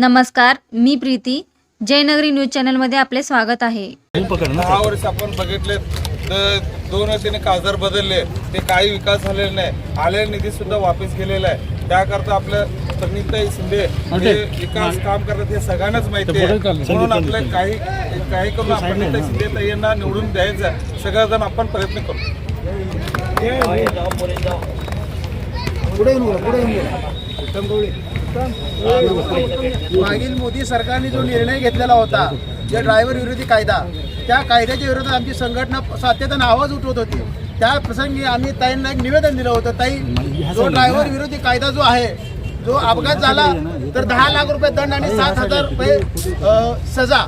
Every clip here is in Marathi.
नमस्कार मी प्रीती. जयनगरी न्यूज चॅनलमध्ये आपले स्वागत आहे. दहा वर्ष आपण बघितले तर दोन वर्षाने खासदार बदलले. ते काही विकास झालेला नाही. आलेला निधी सुद्धा वापस गेलेला आहे. त्याकरता आपलं प्रणिताई शिंदे हे विकास काम करतात हे सगळ्यांनाच माहिती आहे. म्हणून आपलं काही काही करून आपण प्रणिताई शिंदे ताईंना निवडून द्यायचं. सगळेजण आपण प्रयत्न करू. मागील मोदी सरकारने जो निर्णय घेतलेला होता जे ड्रायव्हर विरोधी कायदा त्या कायद्याच्या विरोधात आमची संघटना सातत्यानं आवाज उठवत होती. त्या प्रसंगी आम्ही ताईंना एक निवेदन दिलं होतं ताई जो ड्रायव्हर विरोधी कायदा जो आहे जो अपघात झाला तर दहा लाख रुपये दंड आणि सात हजार रुपये सजा.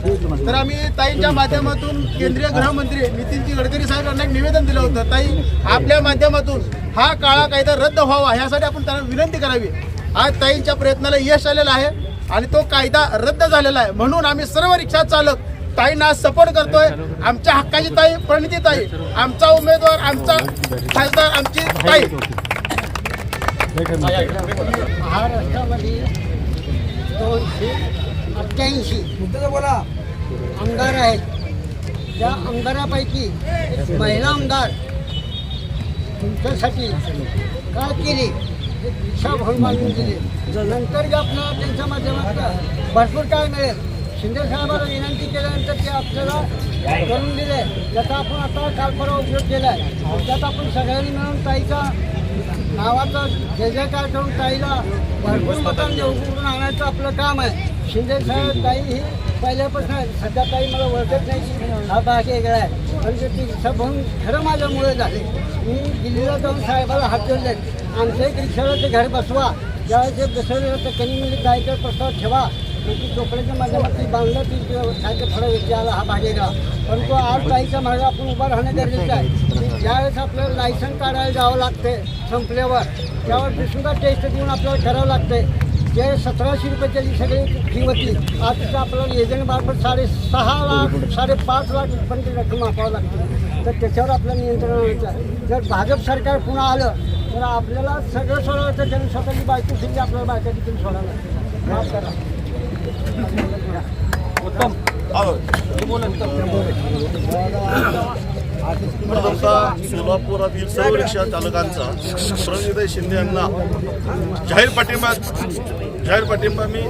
तर आम्ही ताईंच्या माध्यमातून केंद्रीय गृहमंत्री नितीनजी गडकरी साहेबांना एक निवेदन दिलं होतं ताई आपल्या माध्यमातून हा काळा कायदा रद्द व्हावा ह्यासाठी आपण त्यांना विनंती करावी. आज ताईंच्या प्रयत्नाला यश आलेलं आहे आणि तो कायदा रद्द झालेला आहे. म्हणून आम्ही सर्व रिक्षा चालक ताईंना सपोर्ट करतोय. आमच्या हक्काची ताई प्रणिती ताई आमचा उमेदवार आमचा खासदार आमची ताई. महाराष्ट्रामध्ये दोनशे अठ्ठ्याऐंशी आमदार आहेत. त्या आमदारापैकी महिला आमदार तुमच्यासाठी काय केली? एक रिक्षा भरून बांधून दिली नंतर जे आपल्याला त्यांच्या माध्यमातून भरपूर काय मिळेल. शिंदे साहेबांना विनंती केल्यानंतर ते आपल्याला करून दिले. त्याचा आपण आता काल परवा उपयोग केला आहे त्यात आपण सगळ्यांनी मिळून ताईचा नावाचा जय जयकार करून ताईला भरपूर मतांनी निवडून आणायचं आपलं काम आहे. शिंदे साहेब ताई ही पहिल्यापासून आहे. सध्या ताई मला ओळखत नाही. हा भाग वेगळा आहे. पण ते बघून खरं माझ्यामुळे झाले. मी दिल्लीला जाऊन साहेबाला हात जोडले आमचं एक रिक्षाला ते घर बसवा. ज्यावेळेस ते बसवलं तर त्यांनी म्हणजे जायचं प्रस्ताव ठेवा. मग चोपड्याच्या माध्यमातून बांधलं ती खायचं फळं व्यक्ती आला हा भागेगा. परंतु आज जायच्या मागे आपण उभा राहणं गरजेचं आहे. ज्यावेळेस आपल्याला लायसन काढायला जावं लागते संपल्यावर. त्यावर सुद्धा टेस्ट देऊन आपल्याला करावं लागते जे सतराशे रुपयाची जी सगळी फी होती आज तिथं आपल्याला एजंटमार्फत साडेसहा लाख साडेपाच लाख पर्यंत रक्कम मापावं लागते. तर त्याच्यावर आपलं नियंत्रण आणायचं आहे. जर भाजप सरकार पुन्हा आलं तर आपल्याला सगळं सोडावं त्यांनी स्वतःची बायको शिंदे आपल्याला बायका देखील सोडावं लागते. माफ करा. उत्तम प्रथमतः सोलापुरातील सर्व रिक्षा चालकांचा प्रणिताई शिंदे यांना जाहीर पाठिंबा जाहीर पाठिंबा मी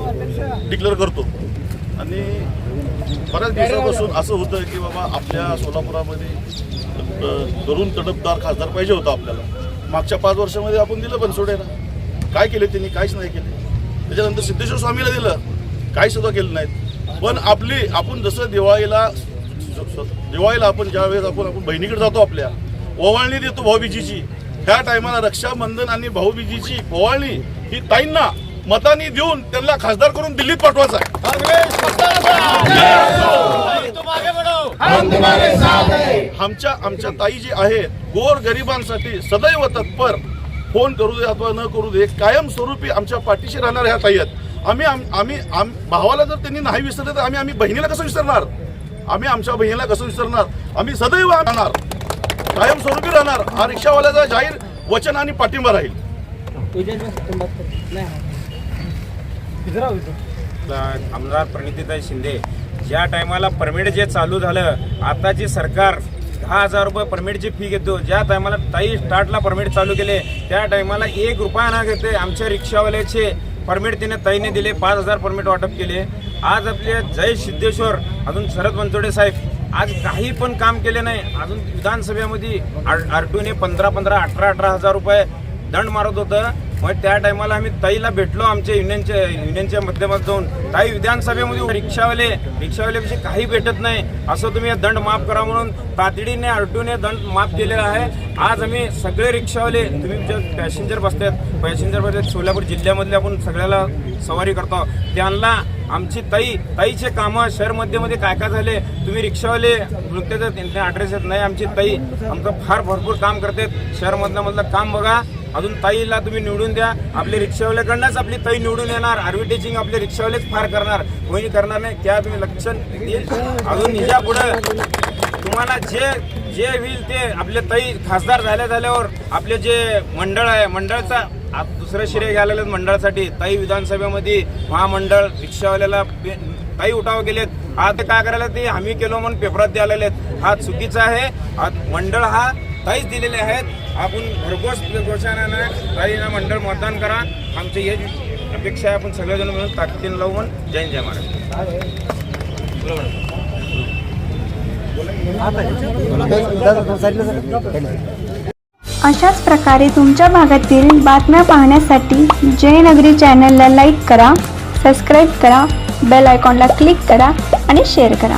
डिक्लेअर करतो. आणि बऱ्याच दिवसापासून असं होतं की बाबा आपल्या सोलापुरामध्ये तरुण तडफदार खासदार पाहिजे होता आपल्याला. मागच्या पाच वर्षामध्ये आपण दिलं पण सोडेना काय केले त्यांनी? काहीच नाही केले. त्याच्यानंतर सिद्धेश्वर स्वामीला दिलं. काही सुद्धा केलं नाहीत. पण आपली आपण जसं दिवाळीला दिवाळीला आपण ज्या वेळेस आपण आपण बहिणीकडे जातो आपल्या ओवाळणी देतो भाऊबीजीची. ह्या टायमाला रक्षाबंधन आणि भाऊबीजीची ओवाळणी ही ताईंना मतांनी देऊन त्यांना खासदार करून दिल्लीत पाठवायचं आहे. आमच्या आमच्या ताई जी आहेत गोर गरिबांसाठी सदैव तत्पर. फोन करू दे अथवा न करू दे कायमस्वरूपी आमच्या पाठीशी राहणार ह्या ताई आहेत. आम्ही आम- आम्ही आम- भावाला जर त्यांनी नाही विसरले तर आम्ही आम्ही बहिणीला कसं विसरणार? आम्ही आमच्या बहिणीला कसं विसरणार? आम्ही सदैव राहणार. कायमस्वरूपी राहणार. हा रिक्षावाल्याचा जाहीर वचन आणि पाठिंबा राहील. आमदार प्रणितीताई शिंदे ज्या टायमाला परमिट जे चालू झालं आता जे सरकार दहा हजार रुपये परमिटची फी घेतो. ज्या टायमाला ताई स्टार्टला परमिट चालू केले त्या टायमाला एक रुपया ना घेते आमच्या रिक्षावाल्याचे. परमिट तिने ताईने दिले पाच हजार परमिट वाटप केले. आज आपले जय सिद्धेश्वर अजून शरद बनसोडे साहेब. आज काही पण काम केले नाही. अजून विधानसभेमध्ये आर ने पंधरा पंधरा अठरा अठरा हजार रुपये दंड मारत होतं. मग त्या टायमाला आम्ही ताईला भेटलो आमच्या युनियनच्या युनियनच्या माध्यमात जाऊन. ताई विधानसभेमध्ये रिक्षावाले रिक्षावाल्याविषयी काही भेटत नाही. असं तुम्ही दंड माफ करा म्हणून तातडीने आरटीओने दंड माफ केलेला आहे. आज आम्ही सगळे रिक्षावाले तुम्ही जे पॅसेंजर बसतात पॅसेंजर बसतात सोलापूर जिल्ह्यामधले आपण सगळ्याला सवारी करतो. त्यांना आमची ताई ताईचे कामं शहरमध्येमध्ये काय काय झाले? तुम्ही रिक्षावाले नुकते तर त्यांचे ॲड्रेस येत नाही. आमची ताई आमचं फार भरपूर काम करते. शहरमधलं मधलं काम बघा. अजून ताईला तुम्ही निवडून द्या. आपले रिक्षावाल्याकडनंच आपली ताई निवडून येणार. ॲडव्हर्टायझिंग आपले रिक्षावालेच फार करणार. कोणी करणार नाही. त्या तुम्ही लक्ष देईल. अजून हिच्या पुढं तुम्हाला जे जे होईल ते आपले ताई खासदार झाल्या झाल्यावर आपले जे मंडळ आहे मंडळाचा दुसरं श्रेय घ्यायला मंडळासाठी. ताई विधानसभेमध्ये महामंडळ रिक्षावाल्याला ताई उठाव केलेत. आता काय करायला ते आम्ही केलो म्हणून पेपरात द्यायला आहेत हा चुकीचा आहे. मंडळ हा ताईच दिलेले आहेत. आपण भरघोस घोषणानं ताईना मंडळ मतदान करा. आमची हे अपेक्षा आहे. आपण सगळेजण मिळून ताकदीन लावून जय जय महाराज अशाच प्रकारे तुमच्या भागातील बातम्या पाहण्यासाठी जयनगरी चॅनलला लाईक करा सबस्क्राईब करा बेल आयकॉनला क्लिक करा आणि शेअर करा.